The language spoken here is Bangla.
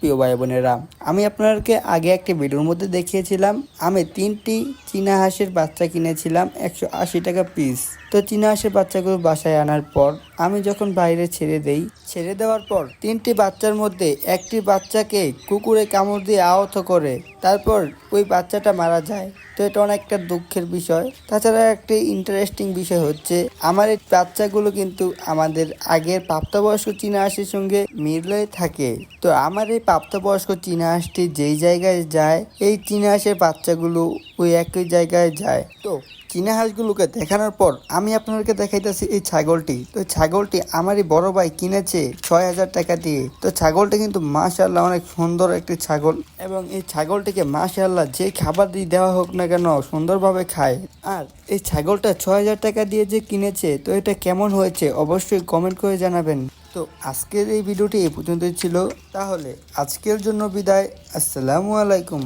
প্রিয় ভাই বোনেরা, আমি আপনাদেরকে আগে একটি ভিডিওর মধ্যে দেখিয়েছিলাম। আমি তিনটি চীনা হাঁসের বাচ্চা কিনেছিলাম, একশো আশি টাকা পিস তো চীনা হাঁসের বাচ্চাগুলো বাসায় আনার পর আমি যখন বাইরে ছেড়ে দেই, ছেড়ে দেওয়ার পর তিনটি বাচ্চার মধ্যে একটি বাচ্চাকে কুকুরে কামড় দিয়ে আহত করে, তারপর ওই বাচ্চাটা মারা যায়। তো এটা অনেকটা দুঃখের বিষয়। তাছাড়া একটি ইন্টারেস্টিং বিষয় হচ্ছে, আমার এই বাচ্চাগুলো কিন্তু আমাদের আগের প্রাপ্তবয়স্ক চীনা হাঁসের সঙ্গে মিলে থাকে। তো আমার এই প্রাপ্তবয়স্ক চীনা হাঁসটি যেই জায়গায় যায়, এই চীনা হাঁসের বাচ্চাগুলো ওই একই জায়গায় যায়। তো, চীনা হাঁসগুলোকে দেখানোর পর আমি আপনাদেরকে দেখাইতেছি এই ছাগলটি। তো, ছাগলটি আমারই বড় ভাই কিনেছে ছয় হাজার টাকা দিয়ে। তো, ছাগলটি কিন্তু মাশাল্লাহ অনেক সুন্দর একটি ছাগল এবং এই ছাগলটিকে মাশাল্লাহ যে খাবার দিয়ে দেওয়া হোক না কেন সুন্দরভাবে খায়। আর এই ছাগলটা ছয় হাজার টাকা দিয়ে যে কিনেছে, তো এটা কেমন হয়েছে অবশ্যই কমেন্ট করে জানাবেন। তো আজকের এই ভিডিওটি এ পর্যন্তই ছিল। তাহলে আজকের জন্য বিদায়। আসসালামু আলাইকুম।